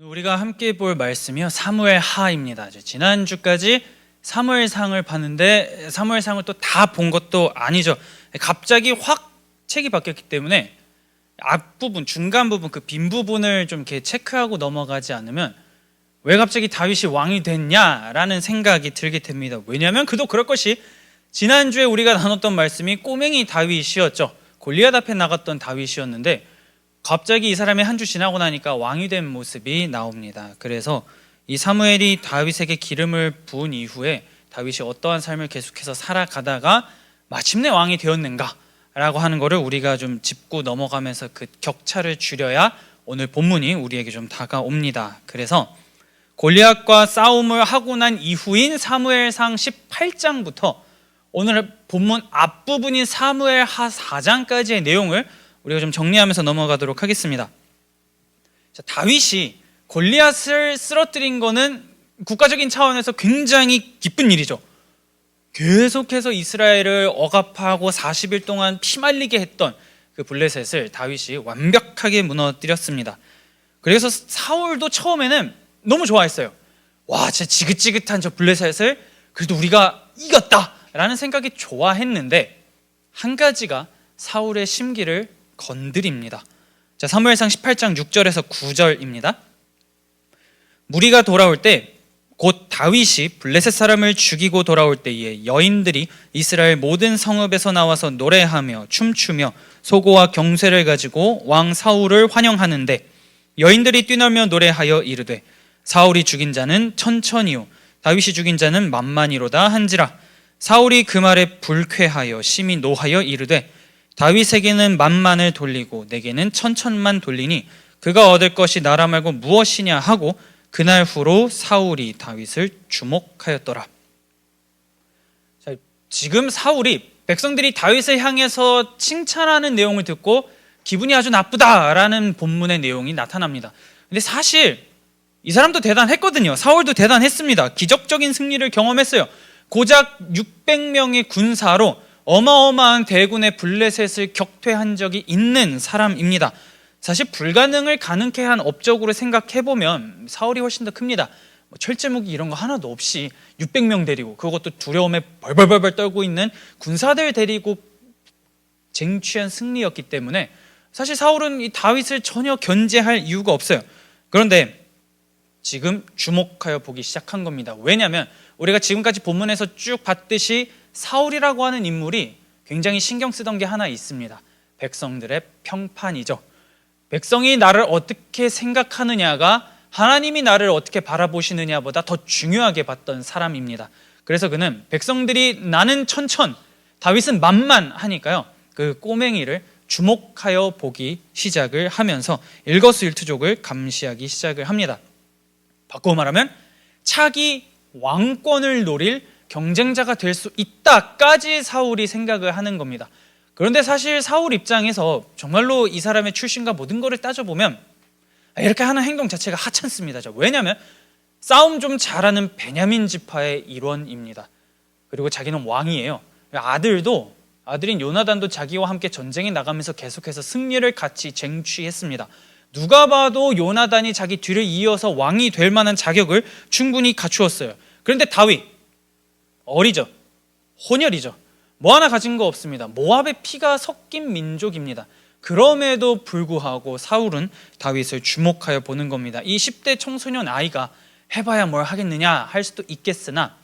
우리가 함께 볼 말씀이요 사무엘 하입니다. 이제 지난 주까지 사무엘상을 봤는데 사무엘상을 또 다 본 것도 아니죠. 갑자기 확 책이 바뀌었기 때문에 앞 부분, 중간 부분 그 빈 부분을 좀 이렇게 체크하고 넘어가지 않으면 왜 갑자기 다윗이 왕이 됐냐라는 생각이 들게 됩니다. 왜냐하면 그도 그럴 것이 지난 주에 우리가 나눴던 말씀이 꼬맹이 다윗이었죠. 골리앗 앞에 나갔던 다윗이었는데 갑자기 이 사람이 한 주 지나고 나니까 왕이 된 모습이 나옵니다. 그래서 이 사무엘이 다윗에게 기름을 부은 이후에 다윗이 어떠한 삶을 계속해서 살아가다가 마침내 왕이 되었는가라고 하는 것을 우리가 좀 짚고 넘어가면서 그 격차를 줄여야 오늘 본문이 우리에게 좀 다가옵니다. 그래서 골리앗과 싸움을 하고 난 이후인 사무엘상 18장부터 오늘 본문 앞부분인 사무엘 하 4장까지의 내용을 우리가 좀 정리하면서 넘어가도록 하겠습니다. 자, 다윗이 골리앗을 쓰러뜨린 거는 국가적인 차원에서 굉장히 기쁜 일이죠. 계속해서 이스라엘을 억압하고 40일 동안 피말리게 했던 그 블레셋을 다윗이 완벽하게 무너뜨렸습니다. 그래서 사울도 처음에는 너무 좋아했어요. 와, 진짜 지긋지긋한 저 블레셋을 그래도 우리가 이겼다 라는 생각이 좋아했는데 한 가지가 사울의 심기를 건드립니다. 자, 사무엘상 18장 6절에서 9절입니다. 무리가 돌아올 때 곧 다윗이 블레셋 사람을 죽이고 돌아올 때에 여인들이 이스라엘 모든 성읍에서 나와서 노래하며 춤추며 소고와 경쇠를 가지고 왕 사울을 환영하는데 여인들이 뛰놀며 노래하여 이르되 사울이 죽인 자는 천천히요 다윗이 죽인 자는 만만이로다 한지라 사울이 그 말에 불쾌하여 심히 노하여 이르되 다윗에게는 만만을 돌리고 내게는 천천만 돌리니 그가 얻을 것이 나라 말고 무엇이냐 하고 그날 후로 사울이 다윗을 주목하였더라. 자, 지금 사울이 백성들이 다윗을 향해서 칭찬하는 내용을 듣고 기분이 아주 나쁘다라는 본문의 내용이 나타납니다. 근데 사실 이 사람도 대단했거든요. 사울도 대단했습니다. 기적적인 승리를 경험했어요. 고작 600명의 군사로 어마어마한 대군의 블레셋을 격퇴한 적이 있는 사람입니다. 사실 불가능을 가능케 한 업적으로 생각해 보면 사울이 훨씬 더 큽니다. 뭐 철제 무기 이런 거 하나도 없이 600명 데리고 그것도 두려움에 벌벌벌벌 떨고 있는 군사들 데리고 쟁취한 승리였기 때문에 사실 사울은 이 다윗을 전혀 견제할 이유가 없어요. 그런데 지금 주목하여 보기 시작한 겁니다. 왜냐하면 우리가 지금까지 본문에서 쭉 봤듯이 사울이라고 하는 인물이 굉장히 신경 쓰던 게 하나 있습니다. 백성들의 평판이죠. 백성이 나를 어떻게 생각하느냐가 하나님이 나를 어떻게 바라보시느냐보다 더 중요하게 봤던 사람입니다. 그래서 그는 백성들이 나는 천천, 다윗은 만만 하니까요. 그 꼬맹이를 주목하여 보기 시작을 하면서 일거수일투족을 감시하기 시작을 합니다. 바꾸어 말하면 차기 왕권을 노릴 경쟁자가 될 수 있다까지 사울이 생각을 하는 겁니다. 그런데 사실 사울 입장에서 정말로 이 사람의 출신과 모든 것을 따져보면 이렇게 하는 행동 자체가 하찮습니다. 왜냐하면 싸움 좀 잘하는 베냐민 지파의 일원입니다. 그리고 자기는 왕이에요. 아들도 아들인 요나단도 자기와 함께 전쟁에 나가면서 계속해서 승리를 같이 쟁취했습니다. 누가 봐도 요나단이 자기 뒤를 이어서 왕이 될 만한 자격을 충분히 갖추었어요. 그런데 다윗 어리죠. 혼혈이죠. 뭐 하나 가진 거 없습니다. 모압의 피가 섞인 민족입니다. 그럼에도 불구하고 사울은 다윗을 주목하여 보는 겁니다. 이 10대 청소년 아이가 해봐야 뭘 하겠느냐 할 수도 있겠으나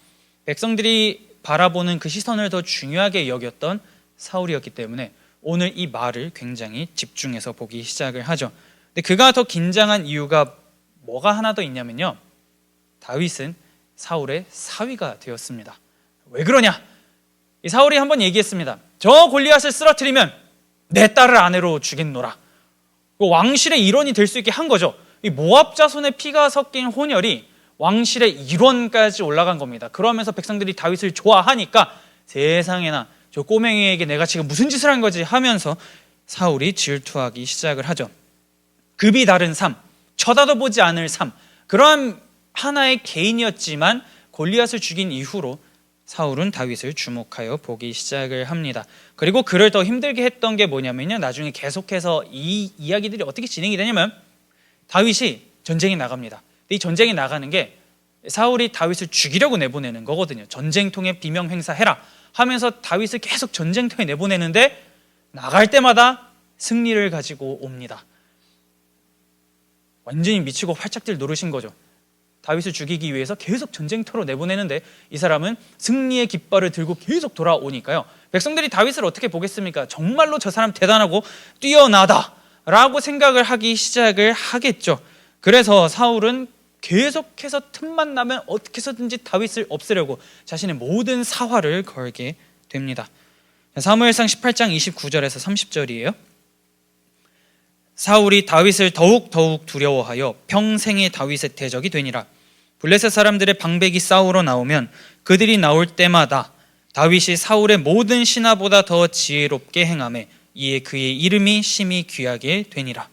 백성들이 바라보는 그 시선을 더 중요하게 여겼던 사울이었기 때문에 오늘 이 말을 굉장히 집중해서 보기 시작을 하죠. 근데 그가 더 긴장한 이유가 뭐가 하나 더 있냐면요. 다윗은 사울의 사위가 되었습니다. 왜 그러냐? 이 사울이 한번 얘기했습니다. 저 골리앗을 쓰러뜨리면 내 딸을 아내로 주겠노라. 그 왕실의 일원이 될 수 있게 한 거죠. 이 모압 자손의 피가 섞인 혼혈이 왕실의 일원까지 올라간 겁니다. 그러면서 백성들이 다윗을 좋아하니까 세상에나 저 꼬맹이에게 내가 지금 무슨 짓을 한 거지 하면서 사울이 질투하기 시작을 하죠. 급이 다른 삶, 쳐다도 보지 않을 삶, 그러한 하나의 개인이었지만 골리앗을 죽인 이후로 사울은 다윗을 주목하여 보기 시작을 합니다. 그리고 그를 더 힘들게 했던 게 뭐냐면요. 나중에 계속해서 이 이야기들이 어떻게 진행이 되냐면 다윗이 전쟁에 나갑니다. 이 전쟁에 나가는 게 사울이 다윗을 죽이려고 내보내는 거거든요. 전쟁통에 비명 행사해라 하면서 다윗을 계속 전쟁터에 내보내는데 나갈 때마다 승리를 가지고 옵니다. 완전히 미치고 활짝들 노르신 거죠. 다윗을 죽이기 위해서 계속 전쟁터로 내보내는데 이 사람은 승리의 깃발을 들고 계속 돌아오니까요. 백성들이 다윗을 어떻게 보겠습니까? 정말로 저 사람 대단하고 뛰어나다라고 생각을 하기 시작을 하겠죠. 그래서 사울은 계속해서 틈만 나면 어떻게 해서든지 다윗을 없애려고 자신의 모든 사활을 걸게 됩니다. 사무엘상 18장 29절에서 30절이에요. 사울이 다윗을 더욱 더욱 두려워하여 평생의 다윗의 대적이 되니라. 블레셋 사람들의 방백이 싸우러 나오면 그들이 나올 때마다 다윗이 사울의 모든 신하보다 더 지혜롭게 행함에 이에 그의 이름이 심히 귀하게 되니라.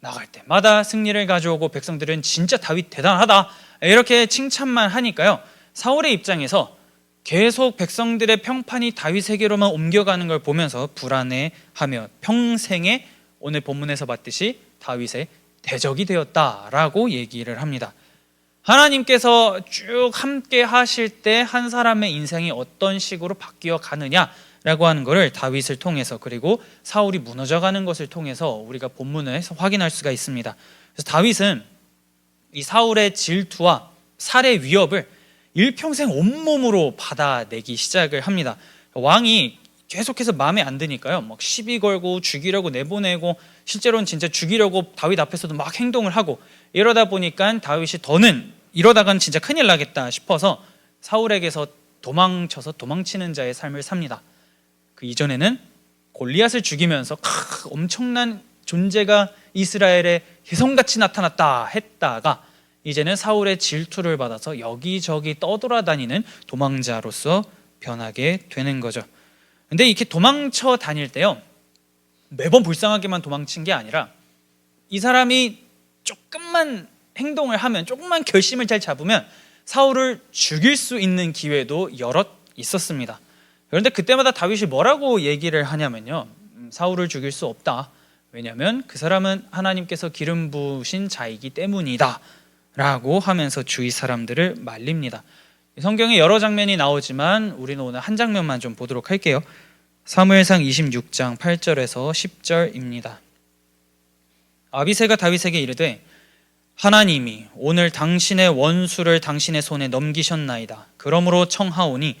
나갈 때마다 승리를 가져오고 백성들은 진짜 다윗 대단하다 이렇게 칭찬만 하니까요. 사울의 입장에서 계속 백성들의 평판이 다윗에게로만 옮겨가는 걸 보면서 불안해하며 평생에 오늘 본문에서 봤듯이 다윗의 대적이 되었다라고 얘기를 합니다. 하나님께서 쭉 함께 하실 때 한 사람의 인생이 어떤 식으로 바뀌어 가느냐라고 하는 것을 다윗을 통해서 그리고 사울이 무너져 가는 것을 통해서 우리가 본문에서 확인할 수가 있습니다. 그래서 다윗은 이 사울의 질투와 살해 위협을 일평생 온몸으로 받아내기 시작을 합니다. 왕이 계속해서 마음에 안 드니까요. 막 시비 걸고 죽이려고 내보내고 실제로는 진짜 죽이려고 다윗 앞에서도 막 행동을 하고 이러다 보니까 다윗이 더는 이러다간 진짜 큰일 나겠다 싶어서 사울에게서 도망쳐서 도망치는 자의 삶을 삽니다. 그 이전에는 골리앗을 죽이면서 크, 엄청난 존재가 이스라엘에 혜성같이 나타났다 했다가 이제는 사울의 질투를 받아서 여기저기 떠돌아다니는 도망자로서 변하게 되는 거죠. 근데 이렇게 도망쳐 다닐 때요. 매번 불쌍하게만 도망친 게 아니라 이 사람이 조금만 행동을 하면 조금만 결심을 잘 잡으면 사울을 죽일 수 있는 기회도 여럿 있었습니다. 그런데 그때마다 다윗이 뭐라고 얘기를 하냐면요. 음, 사울을 죽일 수 없다. 왜냐하면 그 사람은 하나님께서 기름 부으신 자이기 때문이다. 라고 하면서 주위 사람들을 말립니다. 성경에 여러 장면이 나오지만 우리는 오늘 한 장면만 좀 보도록 할게요. 사무엘상 26장 8절에서 10절입니다. 아비새가 다윗에게 이르되 하나님이 오늘 당신의 원수를 당신의 손에 넘기셨나이다. 그러므로 청하오니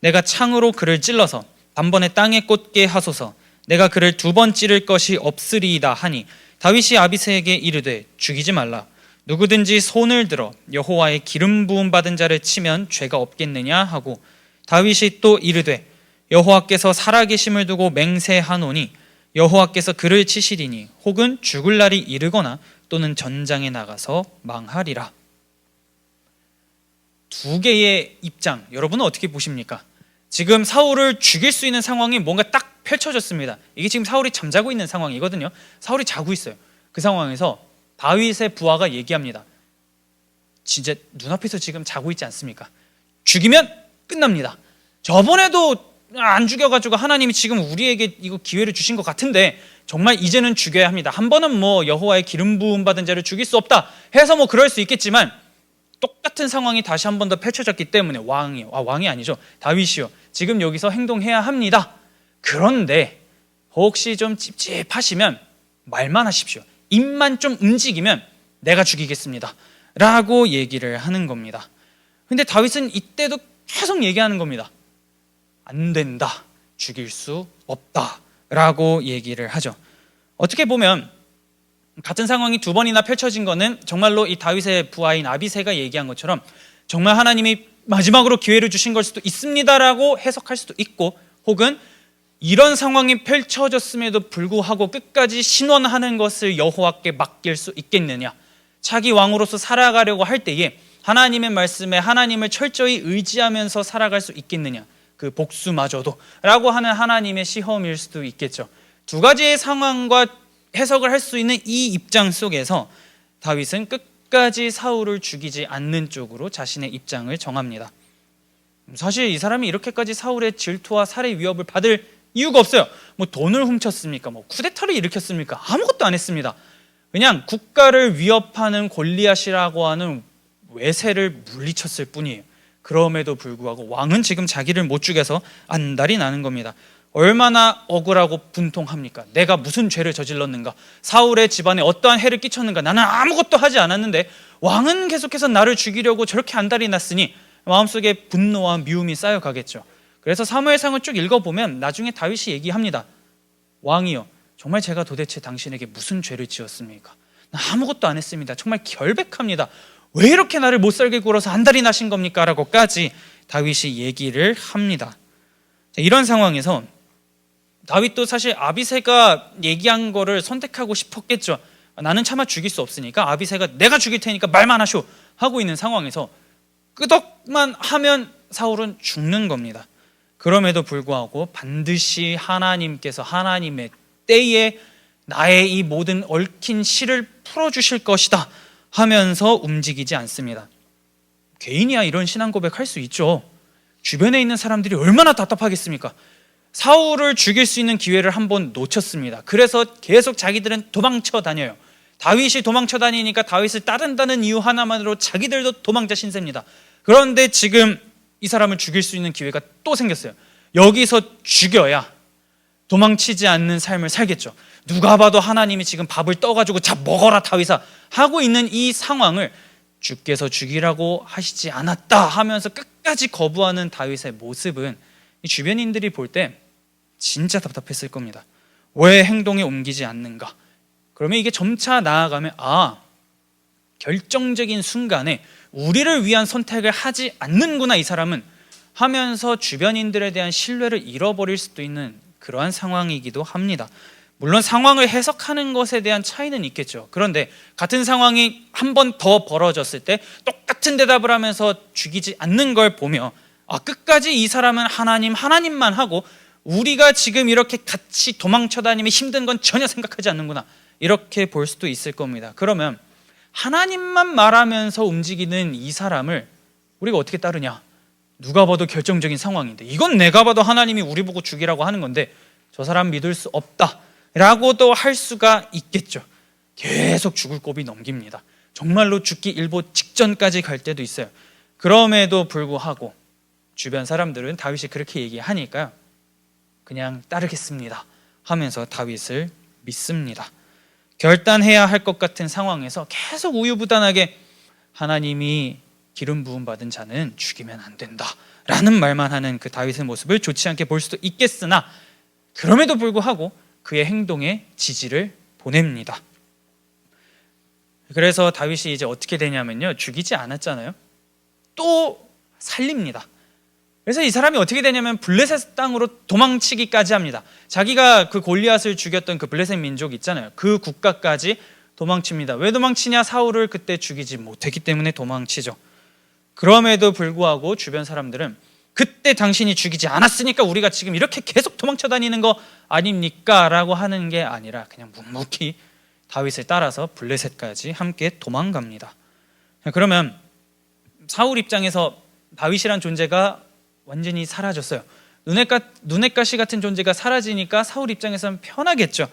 내가 창으로 그를 찔러서 단번에 땅에 꽂게 하소서. 내가 그를 두 번 찌를 것이 없으리이다 하니 다윗이 아비새에게 이르되 죽이지 말라. 누구든지 손을 들어 여호와의 기름 부음 받은 자를 치면 죄가 없겠느냐 하고 다윗이 또 이르되 여호와께서 살아계심을 두고 맹세하노니 여호와께서 그를 치시리니 혹은 죽을 날이 이르거나 또는 전장에 나가서 망하리라. 두 개의 입장 여러분은 어떻게 보십니까? 지금 사울을 죽일 수 있는 상황이 뭔가 딱 펼쳐졌습니다. 이게 지금 사울이 잠자고 있는 상황이거든요. 사울이 자고 있어요. 그 상황에서 다윗의 부하가 얘기합니다. 진짜 눈앞에서 지금 자고 있지 않습니까? 죽이면 끝납니다. 저번에도 안 죽여가지고 하나님이 지금 우리에게 이거 기회를 주신 것 같은데 정말 이제는 죽여야 합니다. 한 번은 뭐 여호와의 기름 부음 받은 자를 죽일 수 없다 해서 뭐 그럴 수 있겠지만 똑같은 상황이 다시 한 번 더 펼쳐졌기 때문에 왕이 아 왕이 아니죠 다윗이요 지금 여기서 행동해야 합니다. 그런데 혹시 좀 찝찝하시면 말만 하십시오. 입만 좀 움직이면 내가 죽이겠습니다. 라고 얘기를 하는 겁니다. 근데 다윗은 이때도 계속 얘기하는 겁니다. 안 된다. 죽일 수 없다. 라고 얘기를 하죠. 어떻게 보면 같은 상황이 두 번이나 펼쳐진 거는 정말로 이 다윗의 부하인 아비세가 얘기한 것처럼 정말 하나님이 마지막으로 기회를 주신 걸 수도 있습니다라고 해석할 수도 있고 혹은 이런 상황이 펼쳐졌음에도 불구하고 끝까지 신원하는 것을 여호와께 맡길 수 있겠느냐? 자기 왕으로서 살아가려고 할 때에 하나님의 말씀에 하나님을 철저히 의지하면서 살아갈 수 있겠느냐? 그 복수마저도라고 하는 하나님의 시험일 수도 있겠죠. 두 가지의 상황과 해석을 할 수 있는 이 입장 속에서 다윗은 끝까지 사울을 죽이지 않는 쪽으로 자신의 입장을 정합니다. 사실 이 사람이 이렇게까지 사울의 질투와 살해 위협을 받을 이유가 없어요. 뭐 돈을 훔쳤습니까? 뭐 쿠데타를 일으켰습니까? 아무것도 안 했습니다. 그냥 국가를 위협하는 골리앗이라고 하는 외세를 물리쳤을 뿐이에요. 그럼에도 불구하고 왕은 지금 자기를 못 죽여서 안달이 나는 겁니다. 얼마나 억울하고 분통합니까? 내가 무슨 죄를 저질렀는가? 사울의 집안에 어떠한 해를 끼쳤는가? 나는 아무것도 하지 않았는데 왕은 계속해서 나를 죽이려고 저렇게 안달이 났으니 마음속에 분노와 미움이 쌓여가겠죠. 그래서 사무엘상을 쭉 읽어보면 나중에 다윗이 얘기합니다. 왕이요, 정말 제가 도대체 당신에게 무슨 죄를 지었습니까? 나 아무것도 안 했습니다. 정말 결백합니다. 왜 이렇게 나를 못 살게 굴어서 안달이 나신 겁니까? 라고까지 다윗이 얘기를 합니다. 자, 이런 상황에서 다윗도 사실 아비세가 얘기한 거를 선택하고 싶었겠죠. 나는 차마 죽일 수 없으니까 아비세가 내가 죽일 테니까 말만 하쇼 하고 있는 상황에서 끄덕만 하면 사울은 죽는 겁니다. 그럼에도 불구하고 반드시 하나님께서 하나님의 때에 나의 이 모든 얽힌 실을 풀어주실 것이다 하면서 움직이지 않습니다. 개인이야 이런 신앙 고백할 수 있죠. 주변에 있는 사람들이 얼마나 답답하겠습니까? 사울을 죽일 수 있는 기회를 한 번 놓쳤습니다. 그래서 계속 자기들은 도망쳐 다녀요. 다윗이 도망쳐 다니니까 다윗을 따른다는 이유 하나만으로 자기들도 도망자 신세입니다. 그런데 지금 이 사람을 죽일 수 있는 기회가 또 생겼어요. 여기서 죽여야 도망치지 않는 삶을 살겠죠. 누가 봐도 하나님이 지금 밥을 떠가지고 자 먹어라 다윗아 하고 있는 이 상황을 주께서 죽이라고 하시지 않았다 하면서 끝까지 거부하는 다윗의 모습은 이 주변인들이 볼 때 진짜 답답했을 겁니다. 왜 행동에 옮기지 않는가? 그러면 이게 점차 나아가면 아 결정적인 순간에 우리를 위한 선택을 하지 않는구나 이 사람은 하면서 주변인들에 대한 신뢰를 잃어버릴 수도 있는 그러한 상황이기도 합니다. 물론 상황을 해석하는 것에 대한 차이는 있겠죠. 그런데 같은 상황이 한 번 더 벌어졌을 때 똑같은 대답을 하면서 죽이지 않는 걸 보며 아, 끝까지 이 사람은 하나님, 하나님만 하고 우리가 지금 이렇게 같이 도망쳐 다니면 힘든 건 전혀 생각하지 않는구나. 이렇게 볼 수도 있을 겁니다. 그러면 하나님만 말하면서 움직이는 이 사람을 우리가 어떻게 따르냐? 누가 봐도 결정적인 상황인데 이건 내가 봐도 하나님이 우리 보고 죽이라고 하는 건데 저 사람 믿을 수 없다. 라고도 할 수가 있겠죠. 계속 죽을 고비 넘깁니다. 정말로 죽기 일보 직전까지 갈 때도 있어요. 그럼에도 불구하고 주변 사람들은 다윗이 그렇게 얘기하니까요. 그냥 따르겠습니다. 하면서 다윗을 믿습니다. 결단해야 할 것 같은 상황에서 계속 우유부단하게 하나님이 기름 부음 받은 자는 죽이면 안 된다. 라는 말만 하는 그 다윗의 모습을 좋지 않게 볼 수도 있겠으나 그럼에도 불구하고 그의 행동에 지지를 보냅니다. 그래서 다윗이 이제 어떻게 되냐면요. 죽이지 않았잖아요. 또 살립니다. 그래서 이 사람이 어떻게 되냐면 블레셋 땅으로 도망치기까지 합니다. 자기가 그 골리앗을 죽였던 그 블레셋 민족 있잖아요. 그 국가까지 도망칩니다. 왜 도망치냐? 사울을 그때 죽이지 못했기 때문에 도망치죠. 그럼에도 불구하고 주변 사람들은 그때 당신이 죽이지 않았으니까 우리가 지금 이렇게 계속 도망쳐 다니는 거 아닙니까? 라고 하는 게 아니라 그냥 묵묵히 다윗을 따라서 블레셋까지 함께 도망갑니다. 그러면 사울 입장에서 다윗이란 존재가 완전히 사라졌어요. 눈엣가, 눈엣가시 같은 존재가 사라지니까 사울 입장에서는 편하겠죠.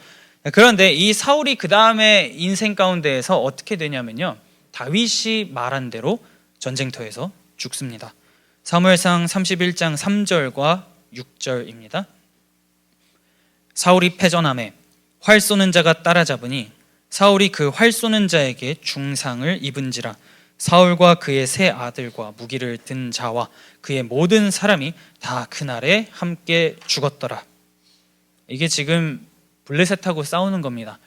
그런데 이 사울이 그 다음에 인생 가운데에서 어떻게 되냐면요. 다윗이 말한 대로 전쟁터에서 죽습니다. 사무엘상 31장 3절과 6절입니다. 사울이 패전함에 활 쏘는 자가 따라잡으니 사울이 그 활 쏘는 자에게 중상을 입은지라 사울과 그의 세 아들과 무기를 든 자와 그의 모든 사람이 다 그날에 함께 죽었더라. 이게 지금 블레셋하고 싸우는 겁니다.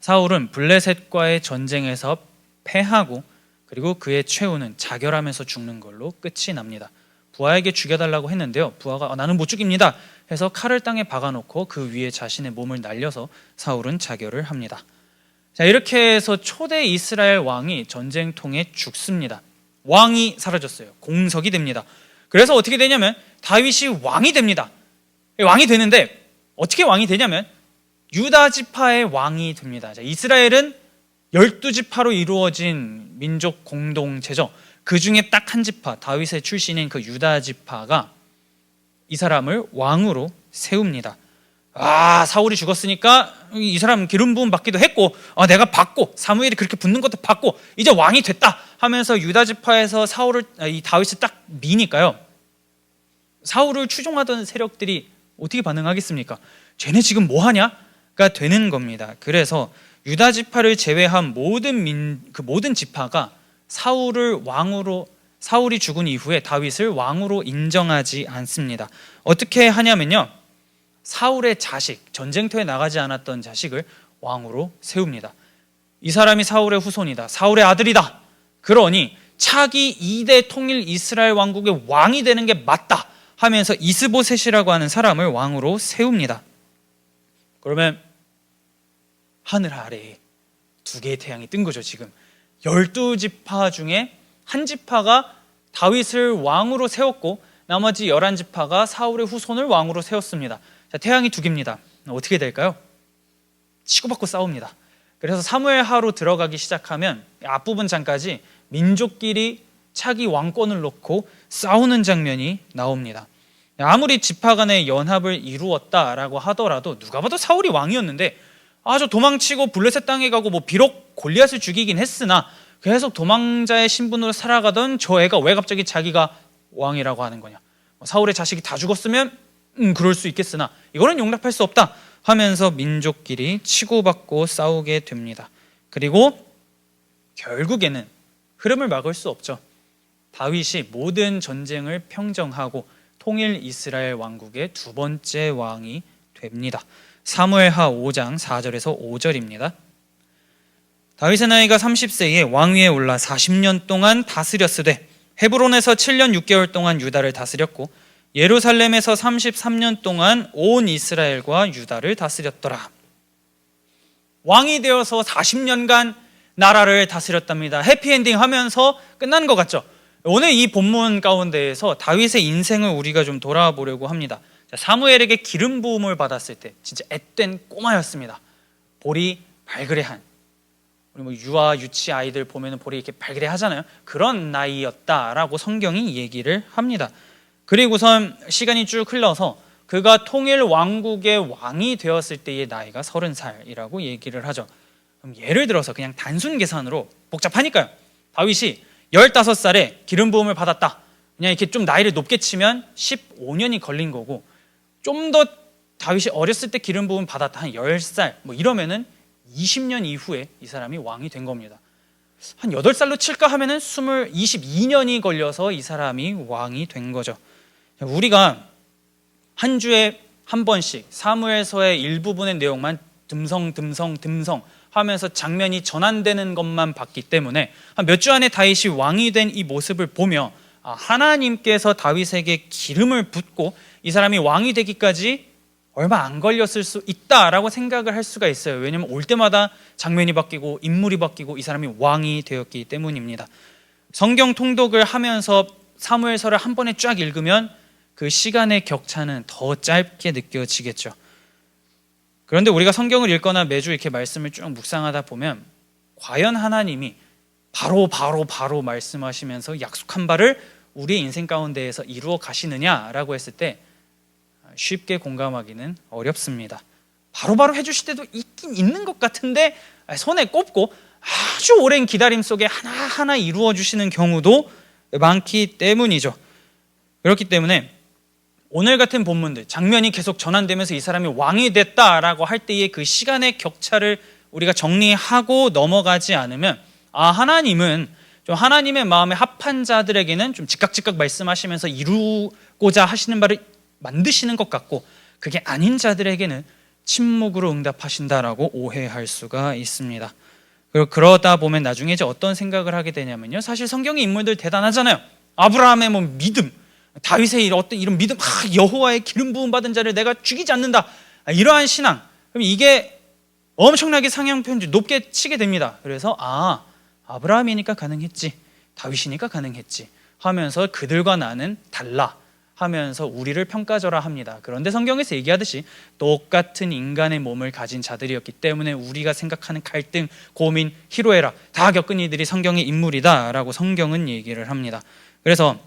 사울은 블레셋과의 전쟁에서 패하고 그리고 그의 최후는 자결하면서 죽는 걸로 끝이 납니다. 부하에게 죽여달라고 했는데요. 부하가 아, 나는 못 죽입니다. 해서 칼을 땅에 박아놓고 그 위에 자신의 몸을 날려서 사울은 자결을 합니다. 자 이렇게 해서 초대 이스라엘 왕이 전쟁통에 죽습니다. 왕이 사라졌어요. 공석이 됩니다. 그래서 어떻게 되냐면 다윗이 왕이 됩니다. 왕이 되는데 어떻게 왕이 되냐면 유다 지파의 왕이 됩니다. 자, 이스라엘은 열두 지파로 이루어진 민족 공동체죠. 그 중에 딱 한 지파, 다윗의 출신인 그 유다 지파가 이 사람을 왕으로 세웁니다. 아 사울이 죽었으니까 이 사람 기름 부음 받기도 했고 아, 내가 받고 사무엘이 그렇게 붙는 것도 받고 이제 왕이 됐다 하면서 유다 지파에서 사울을 아, 이 다윗을 딱 미니까요 사울을 추종하던 세력들이 어떻게 반응하겠습니까? 쟤네 지금 뭐 하냐?가 되는 겁니다. 그래서 유다 지파를 제외한 모든 민, 그 모든 지파가 사울을 왕으로 사울이 죽은 이후에 다윗을 왕으로 인정하지 않습니다. 어떻게 하냐면요. 사울의 자식, 전쟁터에 나가지 않았던 자식을 왕으로 세웁니다. 이 사람이 사울의 후손이다. 사울의 아들이다. 그러니 차기 2대 통일 이스라엘 왕국의 왕이 되는 게 맞다 하면서 이스보셋이라고 하는 사람을 왕으로 세웁니다. 그러면 하늘 아래에 두 개의 태양이 뜬 거죠, 지금. 열두 지파 중에 한 지파가 다윗을 왕으로 세웠고 나머지 열한 지파가 사울의 후손을 왕으로 세웠습니다. 자, 태양이 두 개입니다. 어떻게 될까요? 치고받고 싸웁니다. 그래서 사무엘 하로 들어가기 시작하면 앞부분 장까지 민족끼리 차기 왕권을 놓고 싸우는 장면이 나옵니다. 아무리 지파 간의 연합을 이루었다라고 하더라도 누가 봐도 사울이 왕이었는데 아저 도망치고 블레셋 땅에 가고 뭐 비록 골리앗을 죽이긴 했으나 계속 도망자의 신분으로 살아가던 저 애가 왜 갑자기 자기가 왕이라고 하는 거냐? 뭐 사울의 자식이 다 죽었으면 음 그럴 수 있겠으나 이거는 용납할 수 없다 하면서 민족끼리 치고받고 싸우게 됩니다. 그리고 결국에는 흐름을 막을 수 없죠. 다윗이 모든 전쟁을 평정하고 통일 이스라엘 왕국의 두 번째 왕이 됩니다. 사무엘하 5장 4절에서 5절입니다. 다윗의 나이가 30세에 왕위에 올라 40년 동안 다스렸으되 헤브론에서 7년 6개월 동안 유다를 다스렸고 예루살렘에서 33년 동안 온 이스라엘과 유다를 다스렸더라. 왕이 되어서 40년간 나라를 다스렸답니다. 해피엔딩 하면서 끝난 것 같죠? 오늘 이 본문 가운데에서 다윗의 인생을 우리가 좀 돌아보려고 합니다. 사무엘에게 기름 부음을 받았을 때 진짜 앳된 꼬마였습니다. 볼이 발그레한 우리 뭐 유아 유치 아이들 보면은 볼이 이렇게 발그레 하잖아요. 그런 나이였다라고 성경이 얘기를 합니다. 그리고선 시간이 쭉 흘러서 그가 통일 왕국의 왕이 되었을 때의 나이가 서른 살이라고 얘기를 하죠. 그럼 예를 들어서 그냥 단순 계산으로 복잡하니까요. 다윗이 15살에 기름 부음을 받았다. 그냥 이렇게 좀 나이를 높게 치면 15년이 걸린 거고 좀 더 다윗이 어렸을 때 기름 부음 받았다. 한 10살 뭐 이러면은 20년 이후에 이 사람이 왕이 된 겁니다. 한 8살로 칠까 하면은 20, 22년이 걸려서 이 사람이 왕이 된 거죠. 우리가 한 주에 한 번씩 사무엘서의 일부분의 내용만 듬성 듬성 듬성 하면서 장면이 전환되는 것만 봤기 때문에 몇 주 안에 다윗이 왕이 된 이 모습을 보며 아, 하나님께서 다윗에게 기름을 붓고 이 사람이 왕이 되기까지 얼마 안 걸렸을 수 있다라고 생각을 할 수가 있어요. 왜냐하면 올 때마다 장면이 바뀌고 인물이 바뀌고 이 사람이 왕이 되었기 때문입니다. 성경 통독을 하면서 사무엘서를 한 번에 쫙 읽으면 그 시간의 격차는 더 짧게 느껴지겠죠. 그런데 우리가 성경을 읽거나 매주 이렇게 말씀을 쭉 묵상하다 보면 과연 하나님이 바로 바로 바로 말씀하시면서 약속한 바를 우리의 인생 가운데에서 이루어 가시느냐라고 했을 때 쉽게 공감하기는 어렵습니다. 바로바로 바로 해주실 때도 있긴 있는 것 같은데 손에 꼽고 아주 오랜 기다림 속에 하나하나 이루어 주시는 경우도 많기 때문이죠. 그렇기 때문에 오늘 같은 본문들 장면이 계속 전환되면서 이 사람이 왕이 됐다라고 할 때의 그 시간의 격차를 우리가 정리하고 넘어가지 않으면 아 하나님은 좀 하나님의 마음에 합한 자들에게는 좀 즉각즉각 말씀하시면서 이루고자 하시는 바를 만드시는 것 같고 그게 아닌 자들에게는 침묵으로 응답하신다라고 오해할 수가 있습니다. 그리고 그러다 보면 나중에 이제 어떤 생각을 하게 되냐면요. 사실 성경의 인물들 대단하잖아요. 아브라함의 뭐 믿음, 다윗의 어떤 이런 믿음, 아, 여호와의 기름 부음 받은 자를 내가 죽이지 않는다. 아, 이러한 신앙. 그럼 이게 엄청나게 상향 편지 높게 치게 됩니다. 그래서 아 아브라함이니까 가능했지, 다윗이니까 가능했지 하면서 그들과 나는 달라 하면서 우리를 평가절하 합니다. 그런데 성경에서 얘기하듯이 똑같은 인간의 몸을 가진 자들이었기 때문에 우리가 생각하는 갈등, 고민, 희로애락 다 겪은 이들이 성경의 인물이다라고 성경은 얘기를 합니다. 그래서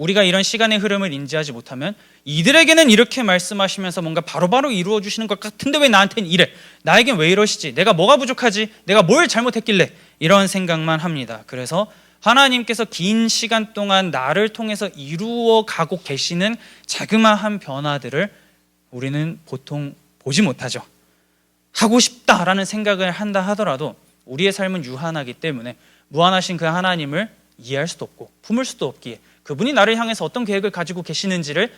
우리가 이런 시간의 흐름을 인지하지 못하면 이들에게는 이렇게 말씀하시면서 뭔가 바로 바로 이루어 주시는 것 같은데 왜 나한테는 이래? 나에겐 왜 이러시지? 내가 뭐가 부족하지? 내가 뭘 잘못했길래? 이런 생각만 합니다. 그래서 하나님께서 긴 시간 동안 나를 통해서 이루어 가고 계시는 자그마한 변화들을 우리는 보통 보지 못하죠. 하고 싶다라는 생각을 한다 하더라도 우리의 삶은 유한하기 때문에 무한하신 그 하나님을 이해할 수도 없고 품을 수도 없기에 그분이 나를 향해서 어떤 계획을 가지고 계시는지를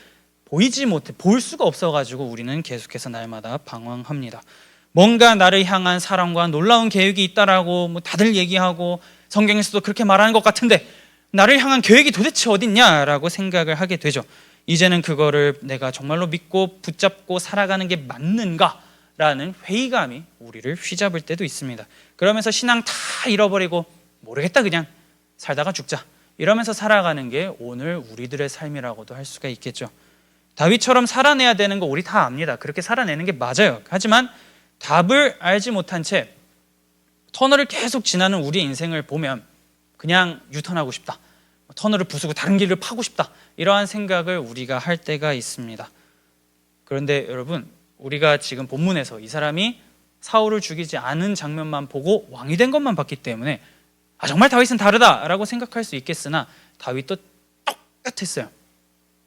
보이지 못해 볼 수가 없어가지고 우리는 계속해서 날마다 방황합니다. 뭔가 나를 향한 사랑과 놀라운 계획이 있다라고 뭐 다들 얘기하고 성경에서도 그렇게 말하는 것 같은데 나를 향한 계획이 도대체 어딨냐라고 생각을 하게 되죠. 이제는 그거를 내가 정말로 믿고 붙잡고 살아가는 게 맞는가라는 회의감이 우리를 휘잡을 때도 있습니다. 그러면서 신앙 다 잃어버리고 모르겠다 그냥 살다가 죽자 이러면서 살아가는 게 오늘 우리들의 삶이라고도 할 수가 있겠죠. 다윗처럼 살아내야 되는 거 우리 다 압니다. 그렇게 살아내는 게 맞아요. 하지만 답을 알지 못한 채 터널을 계속 지나는 우리의 인생을 보면 그냥 유턴하고 싶다. 터널을 부수고 다른 길을 파고 싶다. 이러한 생각을 우리가 할 때가 있습니다. 그런데 여러분, 우리가 지금 본문에서 이 사람이 사울을 죽이지 않은 장면만 보고 왕이 된 것만 봤기 때문에 아 정말 다윗은 다르다라고 생각할 수 있겠으나 다윗도 똑같았어요.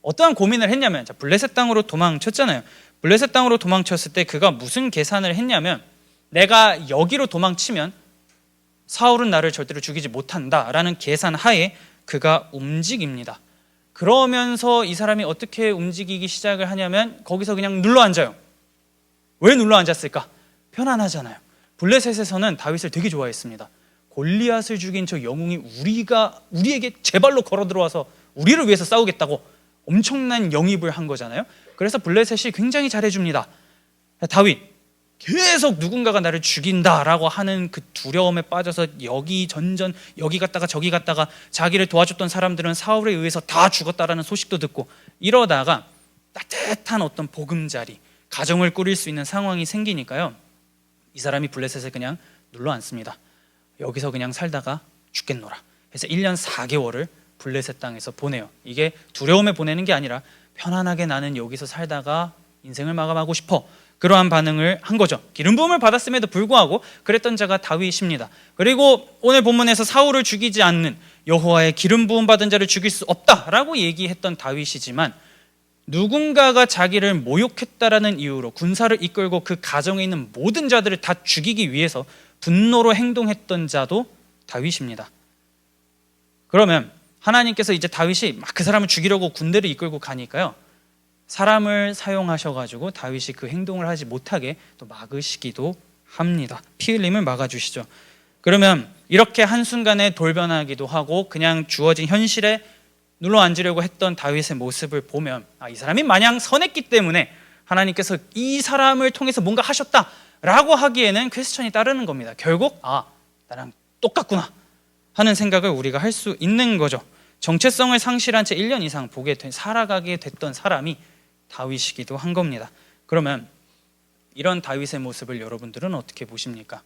어떠한 고민을 했냐면 자, 블레셋 땅으로 도망쳤잖아요. 블레셋 땅으로 도망쳤을 때 그가 무슨 계산을 했냐면 내가 여기로 도망치면 사울은 나를 절대로 죽이지 못한다라는 계산 하에 그가 움직입니다. 그러면서 이 사람이 어떻게 움직이기 시작을 하냐면 거기서 그냥 눌러 앉아요. 왜 눌러 앉았을까? 편안하잖아요. 블레셋에서는 다윗을 되게 좋아했습니다. 골리앗을 죽인 저 영웅이 우리가 우리에게 제 발로 걸어 들어와서 우리를 위해서 싸우겠다고 엄청난 영입을 한 거잖아요. 그래서 블레셋이 굉장히 잘해줍니다. 다윗 계속 누군가가 나를 죽인다라고 하는 그 두려움에 빠져서 여기 전전 여기 갔다가 저기 갔다가 자기를 도와줬던 사람들은 사울에 의해서 다 죽었다라는 소식도 듣고 이러다가 따뜻한 어떤 보금자리 가정을 꾸릴 수 있는 상황이 생기니까요. 이 사람이 블레셋에 그냥 눌러 앉습니다. 여기서 그냥 살다가 죽겠노라. 그래서 1년 4개월을 블레셋 땅에서 보내요. 이게 두려움에 보내는 게 아니라 편안하게 나는 여기서 살다가 인생을 마감하고 싶어. 그러한 반응을 한 거죠. 기름 부음을 받았음에도 불구하고 그랬던 자가 다윗입니다. 그리고 오늘 본문에서 사울을 죽이지 않는 여호와의 기름 부음 받은 자를 죽일 수 없다라고 얘기했던 다윗이지만 누군가가 자기를 모욕했다라는 이유로 군사를 이끌고 그 가정에 있는 모든 자들을 다 죽이기 위해서 분노로 행동했던 자도 다윗입니다. 그러면 하나님께서 이제 다윗이 막 그 사람을 죽이려고 군대를 이끌고 가니까요. 사람을 사용하셔가지고 다윗이 그 행동을 하지 못하게 또 막으시기도 합니다. 피 흘림을 막아주시죠. 그러면 이렇게 한순간에 돌변하기도 하고 그냥 주어진 현실에 눌러 앉으려고 했던 다윗의 모습을 보면 아, 이 사람이 마냥 선했기 때문에 하나님께서 이 사람을 통해서 뭔가 하셨다 라고 하기에는 퀘스천이 따르는 겁니다. 결국 아 나랑 똑같구나 하는 생각을 우리가 할 수 있는 거죠. 정체성을 상실한 채 1년 이상 보게 된 살아가게 됐던 사람이 다윗이기도 한 겁니다. 그러면 이런 다윗의 모습을 여러분들은 어떻게 보십니까?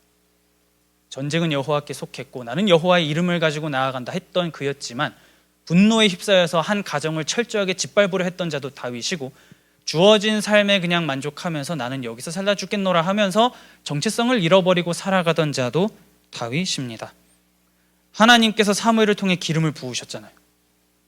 전쟁은 여호와께 속했고 나는 여호와의 이름을 가지고 나아간다 했던 그였지만 분노에 휩싸여서 한 가정을 철저하게 짓밟으려 했던 자도 다윗이고 주어진 삶에 그냥 만족하면서 나는 여기서 살다 죽겠노라 하면서 정체성을 잃어버리고 살아가던 자도 다윗입니다. 하나님께서 사무엘을 통해 기름을 부으셨잖아요.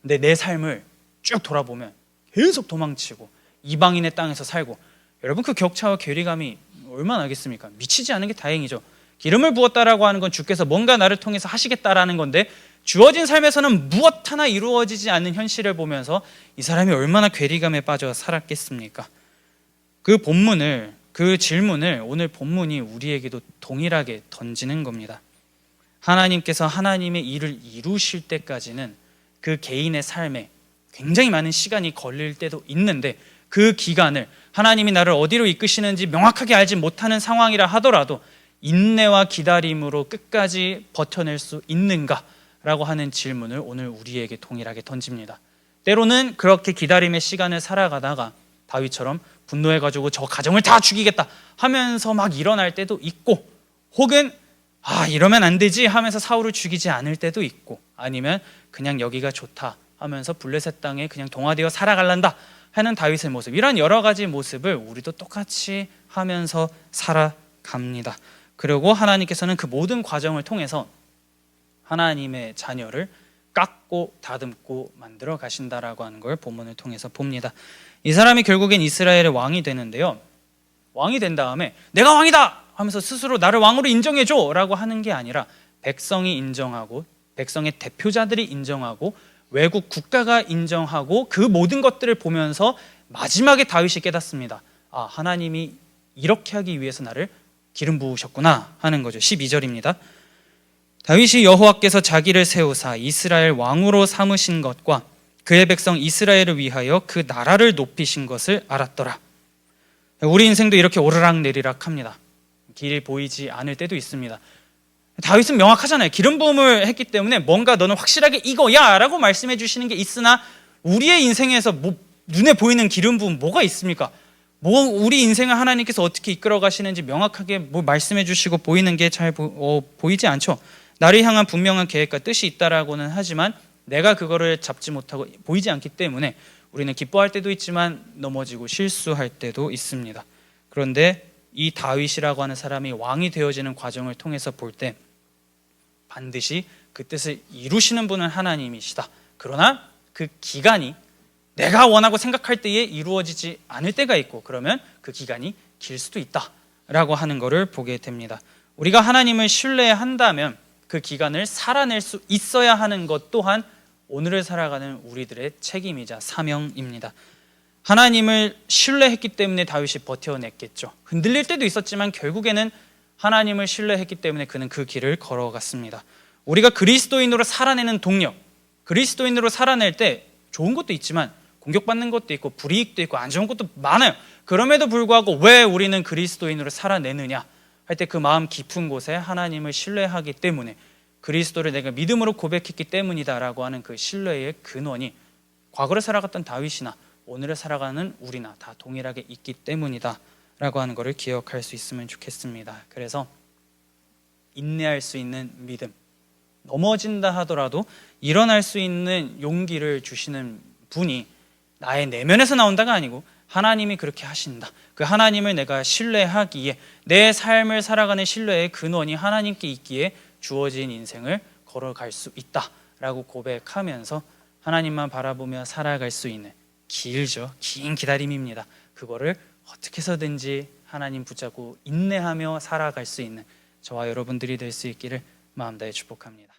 근데 내 삶을 쭉 돌아보면 계속 도망치고 이방인의 땅에서 살고 여러분 그 격차와 괴리감이 얼마나 나겠습니까? 미치지 않은 게 다행이죠. 기름을 부었다라고 하는 건 주께서 뭔가 나를 통해서 하시겠다라는 건데 주어진 삶에서는 무엇 하나 이루어지지 않는 현실을 보면서 이 사람이 얼마나 괴리감에 빠져 살았겠습니까? 그 본문을 그 질문을 오늘 본문이 우리에게도 동일하게 던지는 겁니다. 하나님께서 하나님의 일을 이루실 때까지는 그 개인의 삶에 굉장히 많은 시간이 걸릴 때도 있는데 그 기간을 하나님이 나를 어디로 이끄시는지 명확하게 알지 못하는 상황이라 하더라도 인내와 기다림으로 끝까지 버텨낼 수 있는가 라고 하는 질문을 오늘 우리에게 동일하게 던집니다. 때로는 그렇게 기다림의 시간을 살아가다가 다윗처럼 분노해가지고 저 가정을 다 죽이겠다 하면서 막 일어날 때도 있고 혹은 아 이러면 안 되지 하면서 사울을 죽이지 않을 때도 있고 아니면 그냥 여기가 좋다 하면서 블레셋 땅에 그냥 동화되어 살아갈란다 하는 다윗의 모습 이런 여러 가지 모습을 우리도 똑같이 하면서 살아갑니다. 그리고 하나님께서는 그 모든 과정을 통해서 하나님의 자녀를 깎고 다듬고 만들어 가신다라고 하는 걸 본문을 통해서 봅니다. 이 사람이 결국엔 이스라엘의 왕이 되는데요. 왕이 된 다음에 내가 왕이다 하면서 스스로 나를 왕으로 인정해 줘라고 하는 게 아니라 백성이 인정하고 백성의 대표자들이 인정하고 외국 국가가 인정하고 그 모든 것들을 보면서 마지막에 다윗이 깨닫습니다. 아, 하나님이 이렇게 하기 위해서 나를 기름 부으셨구나 하는 거죠. 12절입니다. 다윗이 여호와께서 자기를 세우사 이스라엘 왕으로 삼으신 것과 그의 백성 이스라엘을 위하여 그 나라를 높이신 것을 알았더라. 우리 인생도 이렇게 오르락 내리락 합니다. 길이 보이지 않을 때도 있습니다. 다윗은 명확하잖아요. 기름 부음을 했기 때문에 뭔가 너는 확실하게 이거야라고 말씀해 주시는 게 있으나 우리의 인생에서 뭐 눈에 보이는 기름 부음 뭐가 있습니까? 뭐 우리 인생을 하나님께서 어떻게 이끌어 가시는지 명확하게 뭐 말씀해 주시고 보이는 게잘 어, 보이지 않죠. 나를 향한 분명한 계획과 뜻이 있다라고는 하지만 내가 그거를 잡지 못하고 보이지 않기 때문에 우리는 기뻐할 때도 있지만 넘어지고 실수할 때도 있습니다. 그런데 이 다윗이라고 하는 사람이 왕이 되어지는 과정을 통해서 볼 때 반드시 그 뜻을 이루시는 분은 하나님이시다. 그러나 그 기간이 내가 원하고 생각할 때에 이루어지지 않을 때가 있고 그러면 그 기간이 길 수도 있다라고 하는 것을 보게 됩니다. 우리가 하나님을 신뢰한다면 그 기간을 살아낼 수 있어야 하는 것 또한 오늘을 살아가는 우리들의 책임이자 사명입니다. 하나님을 신뢰했기 때문에 다윗이 버텨냈겠죠. 흔들릴 때도 있었지만 결국에는 하나님을 신뢰했기 때문에 그는 그 길을 걸어갔습니다. 우리가 그리스도인으로 살아내는 동력, 그리스도인으로 살아낼 때 좋은 것도 있지만 공격받는 것도 있고 불이익도 있고 안 좋은 것도 많아요. 그럼에도 불구하고 왜 우리는 그리스도인으로 살아내느냐 할 때 그 마음 깊은 곳에 하나님을 신뢰하기 때문에 그리스도를 내가 믿음으로 고백했기 때문이다라고 하는 그 신뢰의 근원이 과거를 살아갔던 다윗이나 오늘을 살아가는 우리나 다 동일하게 있기 때문이다라고 하는 것을 기억할 수 있으면 좋겠습니다. 그래서 인내할 수 있는 믿음, 넘어진다 하더라도 일어날 수 있는 용기를 주시는 분이 나의 내면에서 나온다가 아니고 하나님이 그렇게 하신다. 그 하나님을 내가 신뢰하기에 내 삶을 살아가는 신뢰의 근원이 하나님께 있기에 주어진 인생을 걸어갈 수 있다라고 고백하면서 하나님만 바라보며 살아갈 수 있는 길죠. 긴 기다림입니다. 그거를 어떻게 해서든지 하나님 붙잡고 인내하며 살아갈 수 있는 저와 여러분들이 될 수 있기를 마음 다해 축복합니다.